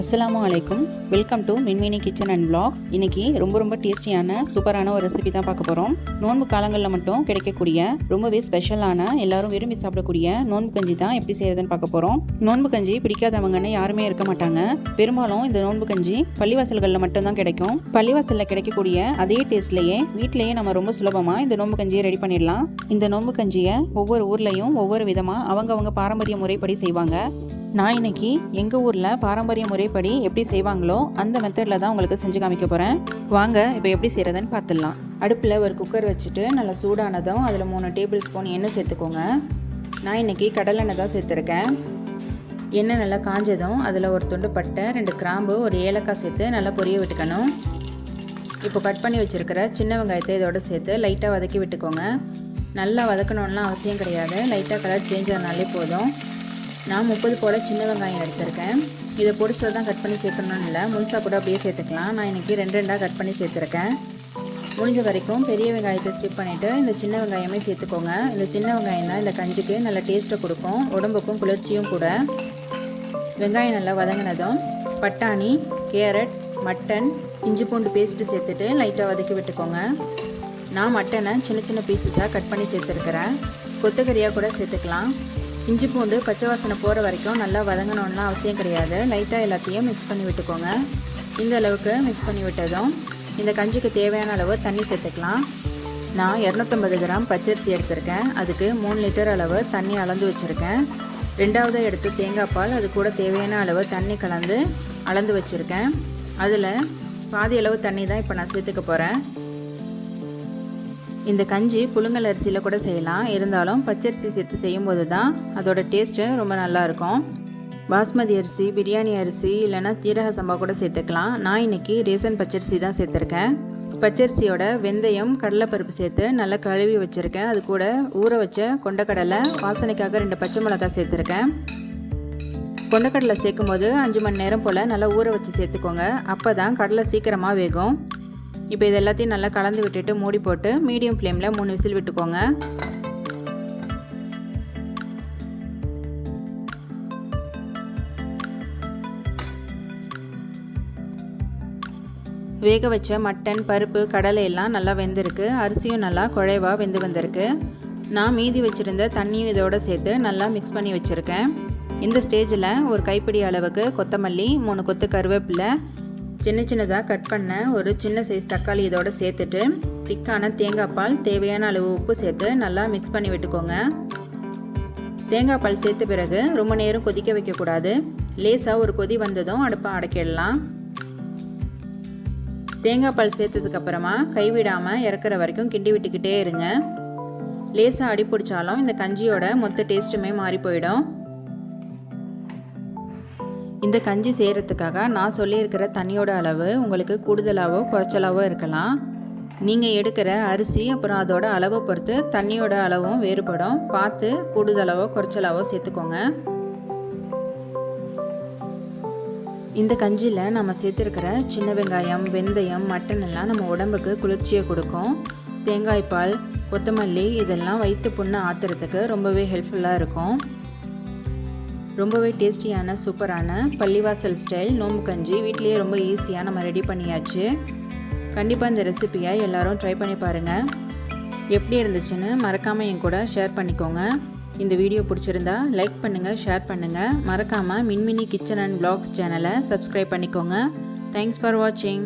அஸ்ஸலாமு அலைக்கும். Welcome to Minmini kitchen and blogs இன்னைக்கு ரொம்ப ரொம்ப டேஸ்டியான சூப்பரான ஒரு ரெசிபி தான் பார்க்க போகிறோம் நோன்பு காலங்களில் மட்டும் கிடைக்கக்கூடிய ரொம்பவே ஸ்பெஷலான எல்லாரும் விரும்பி சாப்பிடக்கூடிய நோன்பு கஞ்சி தான் எப்படி செய்யறதுன்னு பார்க்க போகிறோம் நோன்பு கஞ்சி பிடிக்காதவங்கன்னு யாருமே இருக்க மாட்டாங்க. பெரும்பாலும் இந்த நோன்பு கஞ்சி பள்ளிவாசல்களில் மட்டும்தான் கிடைக்கும். பள்ளிவாசலில் கிடைக்கக்கூடிய அதே டேஸ்ட்லேயே வீட்டிலேயே நம்ம ரொம்ப சுலபமாக இந்த நோன்பு கஞ்சியை ரெடி பண்ணிடலாம். இந்த நோன்பு கஞ்சியை ஒவ்வொரு ஊர்லேயும் ஒவ்வொரு விதமாக அவங்கவங்க பாரம்பரிய முறைப்படி செய்வாங்க. நான் இன்னைக்கு எங்கள் ஊரில் பாரம்பரிய முறைப்படி எப்படி செய்வாங்களோ அந்த மெத்தடில் தான் உங்களுக்கு செஞ்சு காமிக்க போகிறேன் வாங்க இப்போ எப்படி செய்கிறதுன்னு பார்த்துடலாம். அடுப்பில் ஒரு குக்கர் வச்சுட்டு நல்லா சூடானதும் அதில் மூணு டேபிள் ஸ்பூன் எண்ணெய் சேர்த்துக்கோங்க. நான் இன்னைக்கு கடலெண்ணெய் தான் சேர்த்துருக்கேன். எண்ணெய் நல்லா காஞ்சதும் அதில் ஒரு துண்டு பட்டை ரெண்டு கிராம்பு ஒரு ஏலக்காய் சேர்த்து நல்லா பொரிய விட்டுக்கணும். இப்போ கட் பண்ணி வச்சுருக்கிற சின்ன வெங்காயத்தை இதோட சேர்த்து லைட்டாக வதக்கி விட்டுக்கோங்க. நல்லா வதக்கணும்லாம் அவசியம் கிடையாது. லைட்டாக கலர் சேஞ்ச் ஆனாலே போதும். நான் முப்பது போல் சின்ன வெங்காயம் எடுத்திருக்கேன். இதை பொடிசில் தான் கட் பண்ணி சேர்க்கணும்னு இல்லை. முழுசாக கூட அப்படியே சேர்த்துக்கலாம். நான் இன்றைக்கி ரெண்டு ரெண்டாக கட் பண்ணி சேர்த்துருக்கேன். முடிஞ்ச வரைக்கும் பெரிய வெங்காயத்தை ஸ்கிப் பண்ணிவிட்டு இந்த சின்ன வெங்காயமே சேர்த்துக்கோங்க. இந்த சின்ன வெங்காயம் தான் இந்த கஞ்சிக்கு நல்ல டேஸ்ட்டை கொடுக்கும். உடம்புக்கும் குளிர்ச்சியும் கூட. வெங்காயம் நல்லா வதங்கினதும் பட்டாணி கேரட் மட்டன் இஞ்சி பூண்டு பேஸ்ட்டு சேர்த்துட்டு லைட்டாக வதக்கி விட்டுக்கோங்க. நான் மட்டனை சின்ன சின்ன பீசஸாக கட் பண்ணி சேர்த்துருக்கிறேன். கொத்தக்கறியாக கூட சேர்த்துக்கலாம். இஞ்சி பூண்டு பச்சை வாசனை போகிற வரைக்கும் நல்லா வதங்கணும்லாம் அவசியம் கிடையாது. லைட்டாக எல்லாத்தையும் மிக்ஸ் பண்ணி விட்டுக்கோங்க. இந்த அளவுக்கு மிக்ஸ் பண்ணி விட்டதும் இந்த கஞ்சிக்கு தேவையான அளவு தண்ணி சேர்த்துக்கலாம். நான் இரநூத்தம்பது கிராம் பச்சரிசி எடுத்திருக்கேன். அதுக்கு மூணு லிட்டர் அளவு தண்ணி அளந்து வச்சுருக்கேன். ரெண்டாவது எடுத்து தேங்காய் பால் அது கூட தேவையான அளவு தண்ணி கலந்து அளந்து வச்சுருக்கேன். அதில் பாதி அளவு தண்ணி தான் இப்போ நான் சேர்த்துக்க போகிறேன் இந்த கஞ்சி புழுங்கல் அரிசியில் கூட செய்யலாம். இருந்தாலும் பச்சரிசி சேர்த்து செய்யும்போது தான் அதோட டேஸ்ட்டு ரொம்ப நல்லாயிருக்கும் பாஸ்மதி அரிசி பிரியாணி அரிசி இல்லைன்னா ஜீரக சம்பா கூட சேர்த்துக்கலாம். நான் இன்னைக்கு ரேசன் பச்சரிசி தான் சேர்த்துருக்கேன். பச்சரிசியோட வெந்தயம் கடலைப்பருப்பு சேர்த்து நல்லா கழுவி வச்சுருக்கேன். அது கூட ஊற வச்ச கொண்டக்கடலை வாசனைக்காக ரெண்டு பச்சை மிளகாய் சேர்த்துருக்கேன். கொண்டக்கடலை சேர்க்கும் போது அஞ்சு மணி நேரம் போல் நல்லா ஊற வச்சு சேர்த்துக்கோங்க. அப்போ தான் கடலை சீக்கிரமாக வேகும். இப்போ இது எல்லாத்தையும் நல்லா கலந்து விட்டுட்டு மூடி போட்டு மீடியம் ஃப்ளேமில் மூணு விசில் விட்டுக்கோங்க. வேக வச்ச மட்டன் பருப்பு கடலை எல்லாம் நல்லா வெந்திருக்கு. அரிசியும் நல்லா குழைவாக வெந்து வந்திருக்கு. நான் மீதி வச்சுருந்த தண்ணியும் இதோட சேர்த்து நல்லா மிக்ஸ் பண்ணி வச்சுருக்கேன். இந்த ஸ்டேஜில் ஒரு கைப்பிடி அளவுக்கு கொத்தமல்லி மூணு கொத்து கருவேப்பிலை சின்ன சின்னதாக கட் பண்ண ஒரு சின்ன சைஸ் தக்காளி இதோட சேர்த்துட்டு திக்கான தேங்காய் பால் தேவையான அளவு உப்பு சேர்த்து நல்லா மிக்ஸ் பண்ணி விட்டுக்கோங்க. தேங்காய் பால் சேர்த்த பிறகு ரொம்ப நேரம் கொதிக்க வைக்கக்கூடாது. லேசாக ஒரு கொதி வந்ததும் அடுப்பை அடக்கிடலாம். தேங்காய் பால் சேர்த்ததுக்கப்புறமா கைவிடாமல் இறக்குற வரைக்கும் கிண்டி விட்டுக்கிட்டே இருங்க. லேசாக அடி பிடிச்சாலும் இந்த கஞ்சியோட மொத்த டேஸ்ட்டுமே மாறி போயிடும். இந்த கஞ்சி செய்கிறதுக்காக நான் சொல்லியிருக்கிற தண்ணியோட அளவு உங்களுக்கு கூடுதலாகவோ குறைச்சலாவோ இருக்கலாம். நீங்கள் எடுக்கிற அரிசி அப்புறம் அதோட அளவை பொறுத்து தண்ணியோட அளவும் வேறுபடும். பார்த்து கூடுதலாகவோ குறைச்சலாவோ சேர்த்துக்கோங்க. இந்த கஞ்சியில் நம்ம சேர்த்துருக்கிற சின்ன வெங்காயம் வெந்தயம் மட்டன் எல்லாம் நம்ம உடம்புக்கு குளிர்ச்சியை கொடுக்கும். தேங்காய் பால் கொத்தமல்லி இதெல்லாம் வயிற்று புண்ணை ஆற்றுறதுக்கு ரொம்பவே ஹெல்ப்ஃபுல்லாக இருக்கும். ரொம்பவே டேஸ்டியான சூப்பரான பள்ளிவாசல் ஸ்டைல் நோம்பு கஞ்சி. வீட்லேயே ரொம்ப ஈஸியாக நம்ம ரெடி பண்ணியாச்சு. கண்டிப்பாக இந்த ரெசிப்பியை எல்லோரும் ட்ரை பண்ணி பாருங்கள் எப்படி இருந்துச்சுன்னு மறக்காமல் என் கூட ஷேர் பண்ணிக்கோங்க. இந்த வீடியோ பிடிச்சிருந்தா லைக் பண்ணுங்கள் ஷேர் பண்ணுங்கள் மறக்காமல் மின்மினி கிச்சன் அண்ட் ப்ளாக்ஸ் சேனலை சப்ஸ்கிரைப் பண்ணிக்கோங்க. தேங்க்ஸ் ஃபார் வாட்சிங்